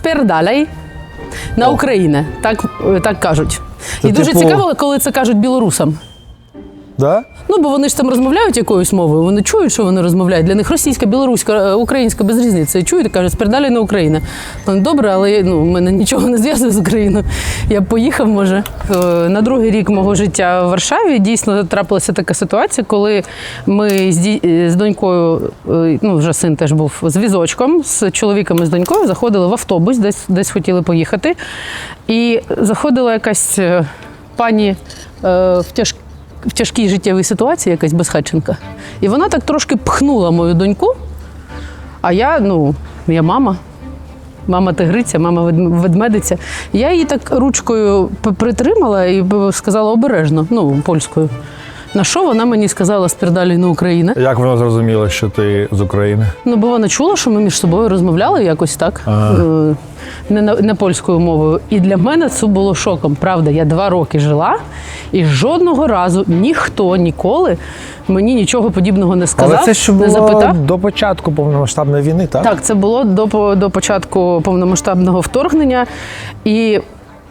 спердаляй на Україну. Так, е, так кажуть. Це І дуже типу- цікаво, коли це кажуть білорусам. Да? Ну, бо вони ж там розмовляють якоюсь мовою, вони чують, що вони розмовляють. Для них російська, білоруська, е, українська без різниці. Чують і кажуть, спердалі на Україна. Ну, Добре, але ну, в мене нічого не зв'язує з Україною. Я б поїхав, може. Е, На другий рік мого життя в Варшаві дійсно трапилася така ситуація, коли ми з, е, донькою, ну вже син теж був з візочком, з чоловіком і з донькою, заходили в автобус, десь, десь хотіли поїхати. І заходила якась пані в тяж в тяжкій життєвій ситуації, якась безхатченка. І вона так трошки пхнула мою доньку. А я, ну, я мама. Мама тигриця, мама ведмедиця. Я її так ручкою притримала і сказала обережно, ну, польською. На що вона мені сказала спердалі на Україна? Як вона зрозуміла, що ти з України? Ну, бо вона чула, що ми між собою розмовляли якось так, е, не, на- не польською мовою. І для мене це було шоком. Правда, я два роки жила, і жодного разу ніхто ніколи мені нічого подібного не сказав, Але це ще не було запитав. до початку повномасштабної війни, так? Так, це було до, по- до початку повномасштабного вторгнення. І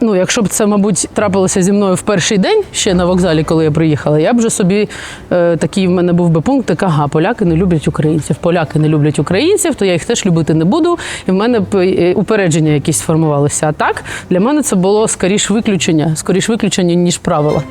ну, якщо б це, мабуть, трапилося зі мною в перший день ще на вокзалі, коли я приїхала, я б вже собі е, такий в мене був би пункт, так, ага, поляки не люблять українців. Поляки не люблять українців, то я їх теж любити не буду. І в мене б е, упередження якісь сформувалися. А так для мене це було скоріш виключення, скоріш виключення, ніж правило.